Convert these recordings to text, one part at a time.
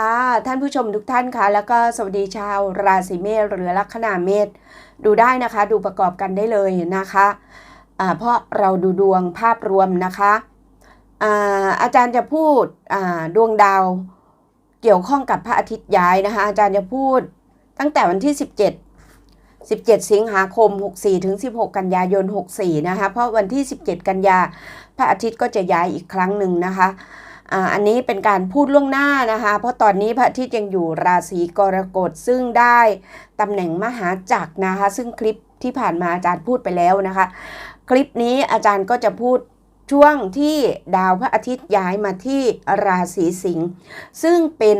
ค่ะ ท่านผู้ชมทุกท่านค่ะ แล้วก็สวัสดีชาวราศีเมษหรือลัคนาเมษดูได้นะคะ ดูประกอบกันได้เลยนะคะอ่าเพราะเราดูดวงภาพรวมนะคะอาอาจารย์จะพูดดวงดาวเกี่ยวข้องกับพระอาทิตย์ย้ายนะคะ อาจารย์จะพูดตั้งแต่วันที่ 17 17 สิงหาคม 64 ถึง 16 กันยายน 64 นะคะ เพราะวันที่ 17 กันยาพระอาทิตย์ก็จะย้ายอีกครั้งหนึ่งนะคะ อันนี้เป็นการพูดล่วงหน้านะคะ เพราะตอนนี้พระอาทิตย์ยังอยู่ราศีกรกฎซึ่งได้ตำแหน่งมหาจักรนะคะ ซึ่งคลิปที่ผ่านมาอาจารย์พูดไปแล้วนะคะ คลิปนี้อาจารย์ก็จะพูดช่วงที่ดาวพระอาทิตย์ย้ายมาที่ราศีสิงห์ซึ่งเป็น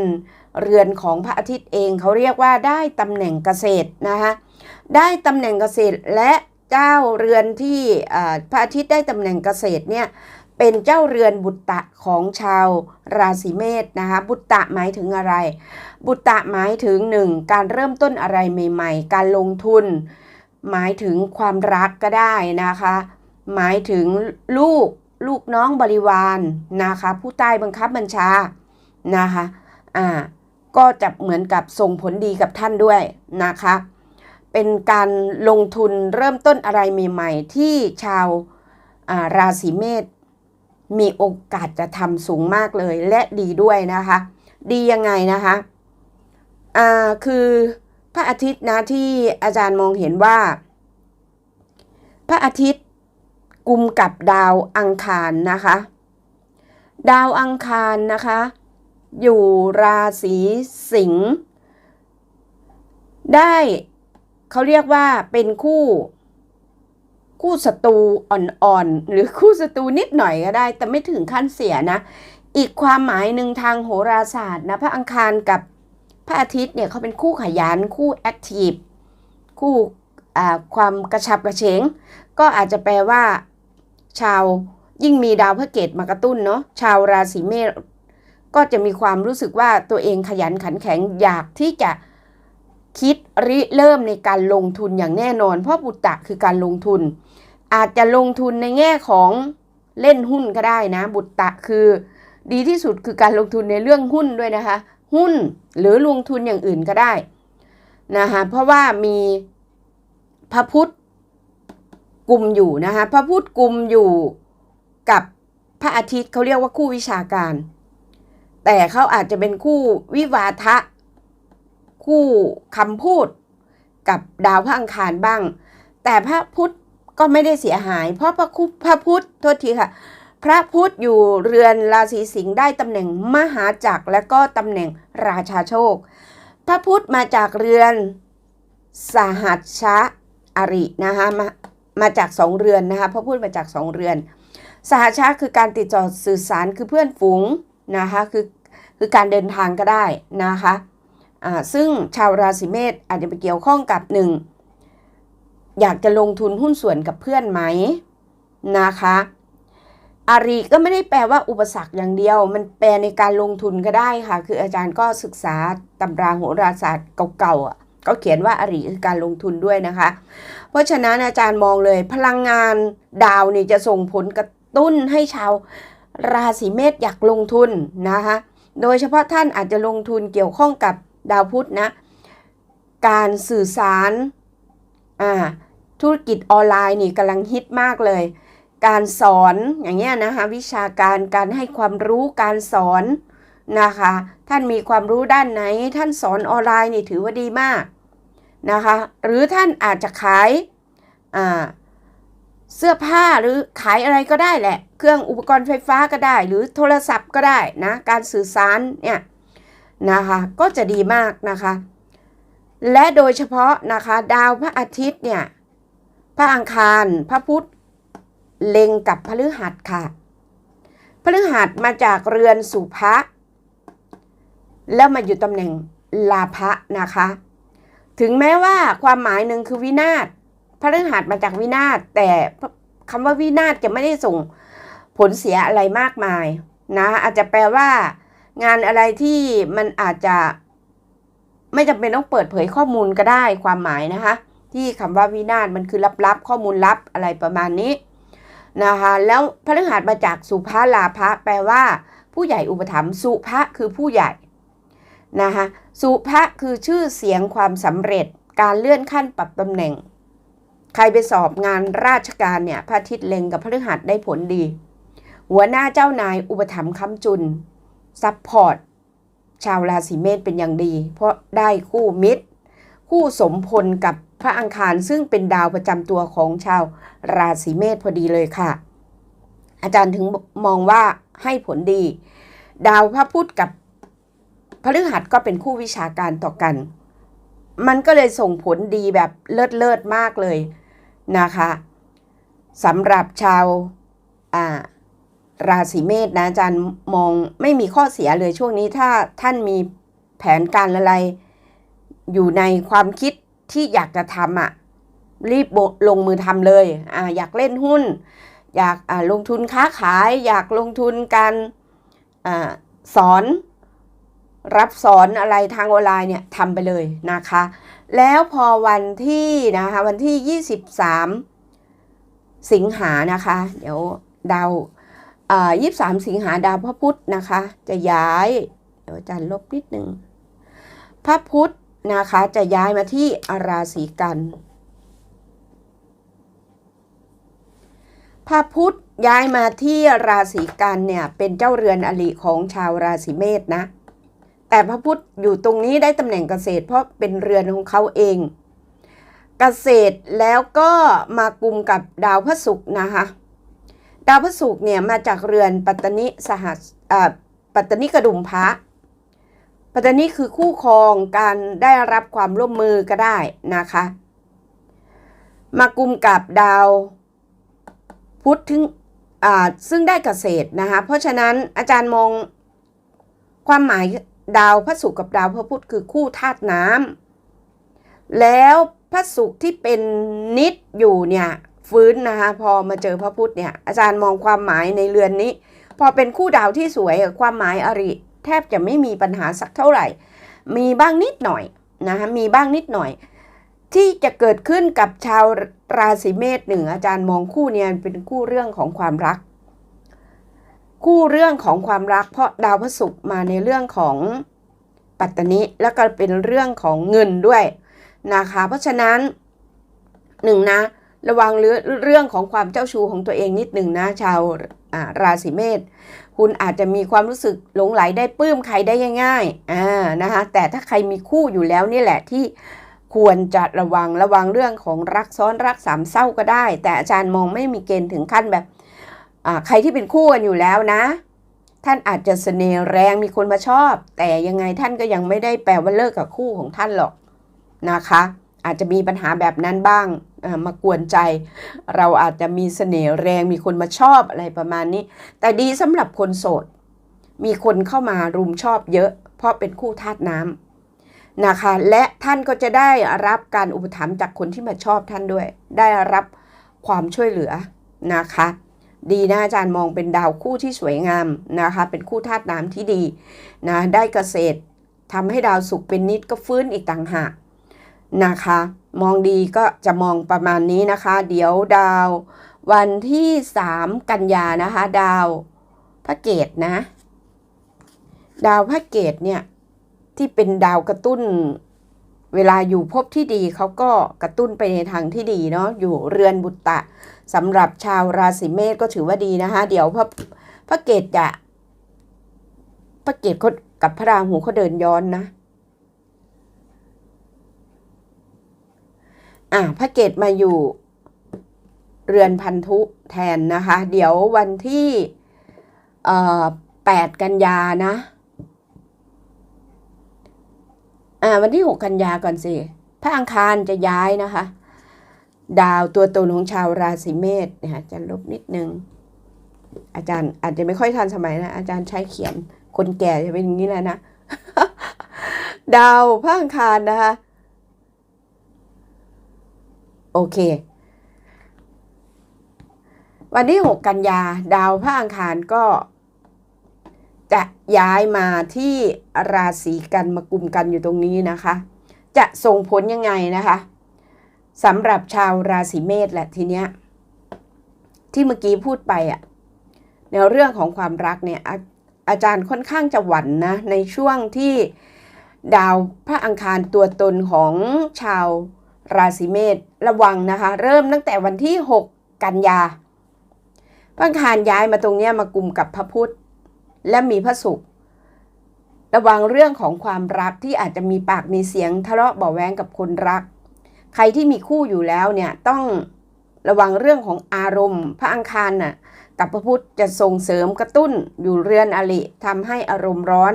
เรือนของพระอาทิตย์เองเขาเรียกว่าได้ตำแหน่งเกษตรนะคะได้ตำแหน่งเกษตรและเจ้าเรือนที่พระอาทิตย์ได้ตำแหน่งเกษตรเนี่ย เป็นเจ้าเรือนบุตตะของชาวราศีเมษนะคะ บุตตะหมายถึงอะไร บุตตะหมายถึงหนึ่งการเริ่มต้นอะไรใหม่ ๆ การลงทุน หมายถึงความรักก็ได้นะคะ หมายถึงลูกลูกน้องบริวารนะคะ ผู้ใต้บังคับบัญชานะคะอ่าก็จะเหมือนกับส่งผลดีกับท่านด้วยนะคะ เป็นการลงทุนเริ่มต้นอะไรใหม่ ๆ ที่ชาวาราศีเมษ มีโอกาสจะทำสูงมากเลยและดีด้วยนะคะ ดียังไงนะคะอ่าคือพระอาทิตย์นะที่อาจารย์มองเห็นว่า พระอาทิตย์กุมกับดาวอังคารนะคะ ดาวอังคารนะคะ อยู่ราศีสิงห์ได้เขาเรียกว่าเป็นคู่ คู่ศัตรูอ่อนๆ หรือคู่ศัตรูนิดหน่อยก็ได้ แต่ไม่ถึงขั้นเสียนะ อีกความหมายหนึ่งทางโหราศาสตร์นะพระอังคารกับพระอาทิตย์เนี่ยเขาเป็นคู่ขยันคู่แอคทีฟคู่ความกระชับกระเฉง ก็อาจจะแปลว่า ชาวยิ่งมีดาวพระเกตมากระตุ้นเนาะชาวราศีเมษก็จะมีความรู้สึกว่าตัวเองขยันขันแข็งอยากที่จะ คิดริเริ่มในการลงทุนอย่างแน่นอน เพราะบุตตะคือการลงทุน อาจจะลงทุนในแง่ของเล่นหุ้นก็ได้นะ บุตตะคือดีที่สุดคือการลงทุนในเรื่องหุ้นด้วยนะคะ หุ้นหรือลงทุนอย่างอื่นก็ได้นะคะเพราะว่ามีพระพุทธกลุ่มอยู่นะคะพระพุทธกลุ่มอยู่กับพระอาทิตย์เขาเรียกว่าคู่วิชาการ แต่เขาอาจจะเป็นคู่วิวาทะ คู่คำพูดกับดาวพระอังคารบ้าง แต่พระพุธก็ไม่ได้เสียหาย เพราะพระคุพระพุธโทษทีค่ะ พระพุธอยู่เรือนราศีสิงห์ได้ตำแหน่งมหาจักรและก็ตำแหน่งราชาโชค พระพุธมาจากเรือนสหัชชะอรินะคะมามาจากสองเรือนนะคะพระพุธมาจากสองเรือน สหชาคือการติดต่อสื่อสารคือเพื่อนฝูงนะคะคือคือการเดินทางก็ได้นะคะ ซึ่งชาวราศีเมษอาจจะไปเกี่ยวข้องกับหนึ่งอยากจะลงทุนหุ้นส่วนกับเพื่อนไหมนะคะอารีก็ไม่ได้แปลว่าอุปสรรคอย่างเดียว มันแปลในการลงทุนก็ได้ค่ะ คืออาจารย์ก็ศึกษาตำราโหราศาสตร์เก่าๆก็เขียนว่าอารีคือการลงทุนด้วยนะคะ เพราะฉะนั้นอาจารย์มองเลยพลังงานดาวนี่จะส่งผลกระตุ้นให้ชาวราศีเมษอยากลงทุนนะคะ โดยเฉพาะท่านอาจจะลงทุนเกี่ยวข้องกับ ดาวพุธนะ การสื่อสารอ่าธุรกิจออนไลน์นี่กำลังฮิตมากเลย การสอนอย่างเงี้ยนะคะวิชาการการให้ความรู้การสอนนะคะ ท่านมีความรู้ด้านไหน ท่านสอนออนไลน์นี่ถือว่าดีมากนะคะ หรือท่านอาจจะขายอ่าเสื้อผ้าหรือขายอะไรก็ได้แหละ เครื่องอุปกรณ์ไฟฟ้าก็ได้ หรือโทรศัพท์ก็ได้นะ การสื่อสารเนี่ย นะคะ ก็จะดีมากนะคะ และโดยเฉพาะนะคะ ดาวพระอาทิตย์เนี่ย พระอังคาร พระพุธเล็งกับพฤหัสค่ะ พฤหัสมาจากเรือนสุภะแล้วมาอยู่ตำแหน่งลาภะนะคะ ถึงแม้ว่าความหมายหนึ่งคือวินาศพฤหัสมาจากวินาศแต่คำว่าวินาศจะไม่ได้ส่งผลเสียอะไรมากมายนะอาจจะแปลว่า งานอะไรที่มันอาจจะ ไม่จำเป็นต้องเปิดเผยข้อมูลก็ได้ความหมายนะคะ ที่คำว่าวินาศมันคือลับๆ ข้อมูลลับอะไรประมาณนี้นะคะแล้วพระฤหัสมาจากสุภาลาภะแปลว่า ผู้ใหญ่อุปถัมภ์สุภะคือผู้ใหญ่นะคะสุภะคือชื่อเสียงความสำเร็จการเลื่อนขั้นปรับตำแหน่ง ใครไปสอบงานราชการเนี่ยพระอาทิตย์เล็งกับพระฤหัสได้ผลดี หัวหน้าเจ้านายอุปถัมภ์ค้ำจุน ซัพพอร์ตชาวราศีเมษเป็นอย่างดี เพราะได้คู่มิตร คู่สมพลกับพระอังคารซึ่งเป็นดาวประจำตัวของชาวราศีเมษพอดีเลยค่ะ อาจารย์ถึงมองว่าให้ผลดี ดาวพระพุธกับพฤหัสก็เป็นคู่วิชาการต่อกัน มันก็เลยส่งผลดีแบบเลิศเลิศมากเลยนะคะสำหรับชาวอ่า ราศีเมษนะอาจารย์มองไม่มีข้อเสียเลยช่วงนี้ถ้าท่านมีแผนการอะไร อยู่ในความคิดที่อยากจะทำอะ่ะรีบลงมือทำเลยออยากเล่นหุ้น อยากลงทุนค้าขาย อยากลงทุนการอสอน รับสอนอะไรทางออนไลน์เนี่ยทำไปเลยนะคะ แล้วพอวันที่นะคะวันที่ 23 สิงหานะคะ เดี๋ยวดาว อ่า23สิงหาดาวพระพุธนะคะ จะย้าย เดี๋ยวอาจารย์ลบนิดนึงพระพุธนะคะจะย้ายมาที่ราศีกัน พระพุธย้ายมาที่ราศีกันเนี่ยเป็นเจ้าเรือนอลิของชาวราศีเมษนะ แต่พระพุธอยู่ตรงนี้ได้ตำแหน่งเกษตร เพราะเป็นเรือนของเขาเอง เกษตรแล้วก็มากลุ่มกับดาวพระศุกร์นะคะ ดาวพระศุกร์เนี่ยมาจากเรือนปัตตนิสหัสปัตตนิกระดุมพระปัตตนิคือคู่ครองการได้รับความร่วมมือก็ได้นะคะ มากุมกับดาวพุธถึงซึ่งได้เกษตรนะคะ เพราะฉะนั้นอาจารย์มองความหมายดาวพระศุกร์กับดาวพระพุธคือคู่ธาตุน้ำแล้วพระศุกร์ที่เป็นนิดอยู่เนี่ย ฟื้นนะคะพอมาเจอพระพุทธเนี่ยอาจารย์มองความหมายในเรือนนี้ พอเป็นคู่ดาวที่สวยความหมายอริ แทบจะไม่มีปัญหาสักเท่าไหร่ มีบ้างนิดหน่อยนะคะมีบ้างนิดหน่อย ที่จะเกิดขึ้นกับชาวราศีเมษหนึ่งอาจารย์มองคู่เนี่ยเป็นคู่เรื่องของความรัก คู่เรื่องของความรัก เพราะดาวพระศุกร์มาในเรื่องของปัตตนิแล้วก็เป็นเรื่องของเงินด้วยนะคะเพราะฉะนั้นหนึ่งนะ ระวังเรื่องของความเจ้าชู้ของตัวเองนิดหนึ่งนะชาวราศีเมษคุณอาจจะมีความรู้สึกหลงไหลได้ปลื้มใครได้ง่ายๆอ่านะคะแต่ถ้าใครมีคู่อยู่แล้วนี่แหละที่ควรจะระวังระวังเรื่องของรักซ้อนรักสามเศร้าก็ได้ แต่อาจารย์มองไม่มีเกณฑ์ถึงขั้นแบบใครที่เป็นคู่กันอยู่แล้วนะ ท่านอาจจะเสน่ห์แรงมีคนมาชอบ แต่ยังไงท่านก็ยังไม่ได้แปลว่าเลิกกับคู่ของท่านหรอกนะคะ อาจจะมีปัญหาแบบนั้นบ้างมากวนใจ เราอาจจะมีเสน่ห์แรงมีคนมาชอบอะไรประมาณนี้ แต่ดีสำหรับคนโสด มีคนเข้ามารุมชอบเยอะ เพราะเป็นคู่ธาตุน้ำนะคะ และท่านก็จะได้รับการอุปถัมภ์จากคนที่มาชอบท่านด้วย ได้รับความช่วยเหลือนะคะ ดีนะอาจารย์มองเป็นดาวคู่ที่สวยงามนะคะ เป็นคู่ธาตุน้ำที่ดีนะได้เกษตรทำให้ดาวสุขเป็นนิดก็ฟื้นอีกต่างหาก นะคะ มองดีก็จะมองประมาณนี้นะคะ เดี๋ยวดาว วันที่ 3 กันยานะคะ ดาวพระเกตนะ ดาวพระเกตเนี่ย ที่เป็นดาวกระตุ้น เวลาอยู่พบที่ดีเขาก็กระตุ้นไปในทางที่ดีเนาะอยู่เรือนบุตตะสำหรับชาวราศีเมษก็ถือว่าดีนะคะ เดี๋ยวพระพระเกตจะพระเกตเขากับพระราหูเขาเดินย้อนนะ อะพระเกตมาอยู่ เรือนพันธุแทนนะคะ เดี๋ยววันที่เอ่อแปดกันยานะอ่าวันที่หกกันยาก่อนสิพระอังคารจะย้ายนะคะ ดาวตัวตนของชาวราศีเมษนะคะจะลบนิดนึง อาจารย์อาจจะไม่ค่อยทันสมัยนะ อาจารย์ใช้เขียนคนแก่จะเป็นอย่างนี้แหละนะ ดาวพระอังคารนะคะ โอเค วันที่ 6 กันยา ดาวพระอังคารก็ จะย้ายมาที่ราศีกันมากลุ่มกันอยู่ตรงนี้นะคะ จะส่งผลยังไงนะคะสำหรับชาวราศีเมษแหละทีเนี้ย ที่เมื่อกี้พูดไปอะในเรื่องของความรักเนี่ยอาอาจารย์ค่อนข้างจะหวั่นนะ ในช่วงที่ดาวพระอังคารตัวตนของชาว ราศีเมษระวังนะคะ เริ่มตั้งแต่วันที่ 6 กันยาพระอังคารย้ายมาตรงนี้มากลุ่มกับพระพุธและมีพระศุกร์ระวังเรื่องของความรักที่อาจจะมีปากมีเสียงทะเลาะเบาะแวงกับคนรัก ใครที่มีคู่อยู่แล้วเนี่ยต้องระวังเรื่องของอารมณ์ พระอังคารน่ะกับพระพุธจะส่งเสริมกระตุ้นอยู่เรือนอริทำให้อารมณ์ร้อน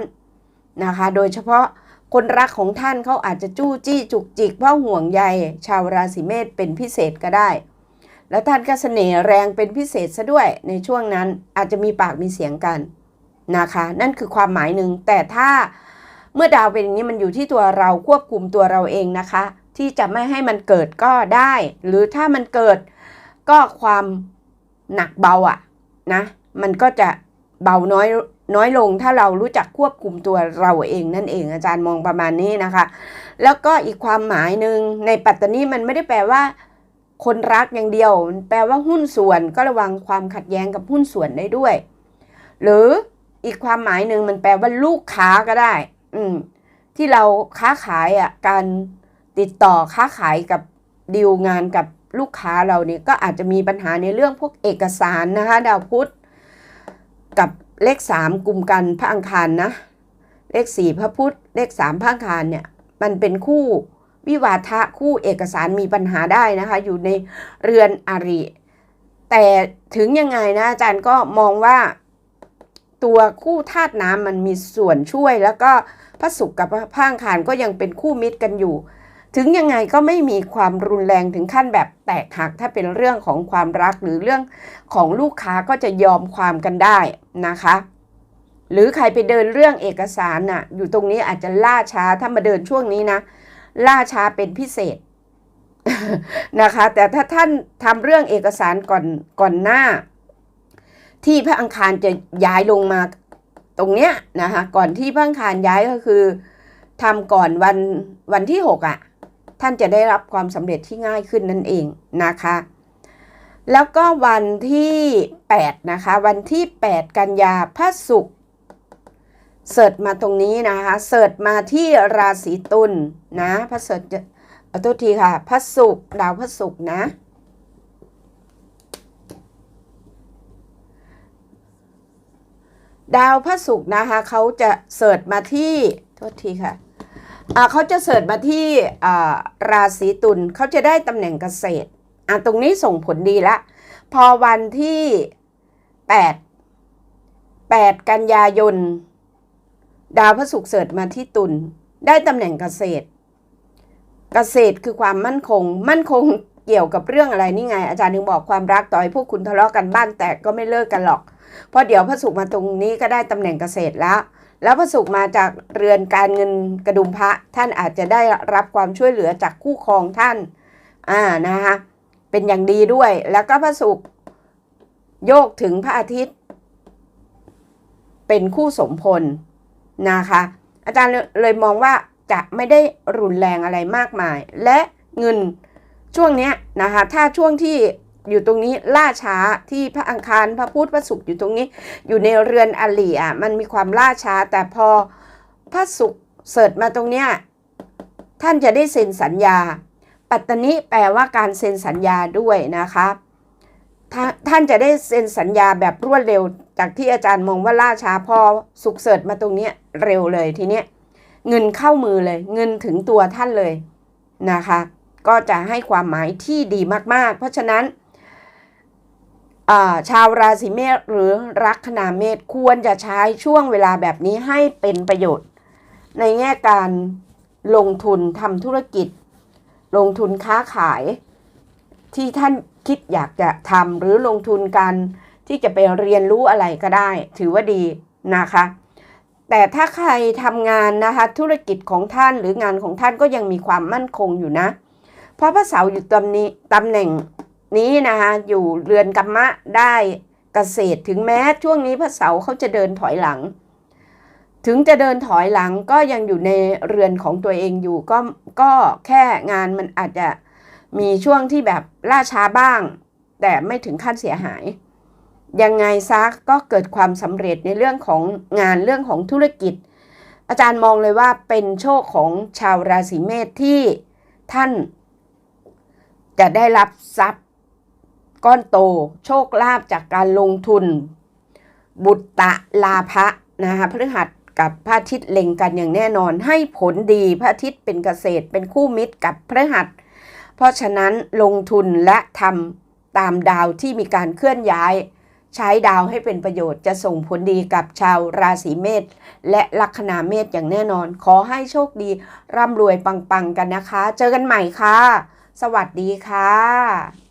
นะคะ โดยเฉพาะ คนรักของท่านเขาอาจจะจู้จี้จุกจิกเพราะห่วงใยชาวราศีเมษเป็นพิเศษก็ได้ แล้วท่านก็เสน่ห์แรงเป็นพิเศษซะด้วยในช่วงนั้นอาจจะมีปากมีเสียงกันนะคะ นั่นคือความหมายหนึ่งแต่ถ้าเมื่อดาวเป็นอย่างนี้มันอยู่ที่ตัวเราควบคุมตัวเราเองนะคะ ที่จะไม่ให้มันเกิดก็ได้ หรือถ้ามันเกิดก็ความหนักเบาอะนะ มันก็จะเบาน้อย น้อยลงถ้าเรารู้จักควบคุมตัวเราเองนั่นเองอาจารย์มองประมาณนี้นะคะ แล้วก็อีกความหมายหนึ่งในปัตตานีมันไม่ได้แปลว่า คนรักอย่างเดียว แปลว่าหุ้นส่วนก็ระวังความขัดแย้งกับหุ้นส่วนได้ด้วย หรืออีกความหมายหนึ่งมันแปลว่าลูกค้าก็ได้ อืม ที่เราค้าขายอะการติดต่อค้าขายกับดีลงานกับลูกค้าเราเนี่ยก็อาจจะมีปัญหาในเรื่องพวกเอกสารนะคะ ดาวพุธกับ เลขสามกลุ่มกันพระอังคารนะ เลขสี่พระพุธเลขสามพระอังคารเนี่ยมันเป็นคู่วิวาทะคู่เอกสารมีปัญหาได้นะคะ อยู่ในเรือนอาริแต่ถึงยังไงนะอาจารย์ก็มองว่าตัวคู่ธาตุน้ำมันมีส่วนช่วย แล้วก็พระศุกร์กับพระอังคารก็ยังเป็นคู่มิตรกันอยู่ ถึงยังไงก็ไม่มีความรุนแรงถึงขั้นแบบแตกหักถ้าเป็นเรื่องของความรักหรือเรื่องของลูกค้าก็จะยอมความกันได้นะคะ หรือใครไปเดินเรื่องเอกสารน่ะ อยู่ตรงนี้อาจจะล่าช้าถ้ามาเดินช่วงนี้นะ ล่าช้าเป็นพิเศษนะคะ แต่ถ้าท่านทำเรื่องเอกสารก่อนก่อนหน้า ที่พระอังคารจะย้ายลงมาตรงเนี้ยนะคะก่อนที่พระอังคารย้ายก็คือทำก่อนวันวันที่หกอะ ท่านจะได้รับความสำเร็จที่ง่ายขึ้นนั่นเองนะคะ แล้วก็วันที่ 8 นะคะ วันที่ 8 กันยาพระศุกร์เสิร์ชมาตรงนี้นะคะเสิร์ชมาที่ราศีตุลนะพระเสิร์ชจะเอาตัวทีค่ะพระศุกร์ดาวพระศุกร์นะดาวพระศุกร์นะคะเขาจะเสิร์ชมาที่โทษทีค่ะ เขาจะเสิร์ชมาที่ราศีตุลเขาจะได้ตำแหน่งเกษตรอ่าตรงนี้ส่งผลดีละ พอวันที่ 8 8 กันยายน ดาวพระศุกร์เสิร์ชมาที่ตุลได้ตำแหน่งเกษตร เกษตรคือความมั่นคง มั่นคงเกี่ยวกับเรื่องอะไรนี่ไง อาจารย์ถึงบอกความรักต่อให้พวกคุณทะเลาะกันบ้านแตกก็ไม่เลิกกันหรอก เพราะเดี๋ยวพระศุกร์มาตรงนี้ก็ได้ตำแหน่งเกษตรแล้ว แล้วพระศุกร์มาจากเรือนการเงินกระดุมพระท่านอาจจะได้รับความช่วยเหลือจากคู่ครองท่านอ่านะคะเป็นอย่างดีด้วย แล้วก็พระศุกร์โยกถึงพระอาทิตย์ เป็นคู่สมพลนะคะ อาจารย์เลยมองว่าจะไม่ได้รุนแรงอะไรมากมาย และเงินช่วงนี้นะคะ ถ้าช่วงที่ อยู่ตรงนี้ล่าช้าที่พระอังคารพระพุธพระศุกร์อยู่ตรงนี้ อยู่ในเรือนอลีอะมันมีความล่าช้า แต่พอพระศุกร์เสิร์ชมาตรงเนี้ยท่านจะได้เซ็นสัญญา ปัตตนิแปลว่าการเซ็นสัญญาด้วยนะคะท่าท่านจะได้เซ็นสัญญาแบบรวดเร็ว จากที่อาจารย์มองว่าล่าช้าพอสุกเสิร์ชมาตรงเนี้ยเร็วเลยทีเนี้ยเงินเข้ามือเลย เงินถึงตัวท่านเลยนะคะ ก็จะให้ความหมายที่ดีมากๆ เพราะฉะนั้น ชาวราศีเมษหรือลัคนาเมษควรจะใช้ช่วงเวลาแบบนี้ให้เป็นประโยชน์ ในแง่การลงทุนทำธุรกิจ ลงทุนค้าขาย ที่ท่านคิดอยากจะทำหรือลงทุนกันที่จะไปเรียนรู้อะไรก็ได้ ถือว่าดีนะคะ แต่ถ้าใครทำงานนะคะธุรกิจของท่านหรืองานของท่านก็ยังมีความมั่นคงอยู่นะ เพราะพระเสาร์อยู่ตำนี้ตำแหน่ง นี้นะคะอยู่เรือนกรรมะได้เกษตรถึงแม้ช่วงนี้พระเสาเขาจะเดินถอยหลัง ถึงจะเดินถอยหลังก็ยังอยู่ในเรือนของตัวเองอยู่ก็ก็แค่งานมันอาจจะมีช่วงที่แบบล่าช้าบ้าง แต่ไม่ถึงขั้นเสียหาย ยังไงซักก็เกิดความสำเร็จในเรื่องของงานเรื่องของธุรกิจ อาจารย์มองเลยว่าเป็นโชคของชาวราศีเมษที่ท่านจะได้รับทรัพย์ ก้อนโต โชคลาภจากการลงทุน บุตตะลาภะนะคะพฤหัสกับพระอาทิตย์เล็งกันอย่างแน่นอนให้ผลดีพระอาทิตย์เป็นเกษตรเป็นคู่มิตรกับพฤหัส เพราะฉะนั้นลงทุนและทำตามดาวที่มีการเคลื่อนย้าย ใช้ดาวให้เป็นประโยชน์จะส่งผลดีกับชาวราศีเมษและลัคนาเมษอย่างแน่นอน ขอให้โชคดีร่ำรวยปังๆกันนะคะ เจอกันใหม่ค่ะ สวัสดีค่ะ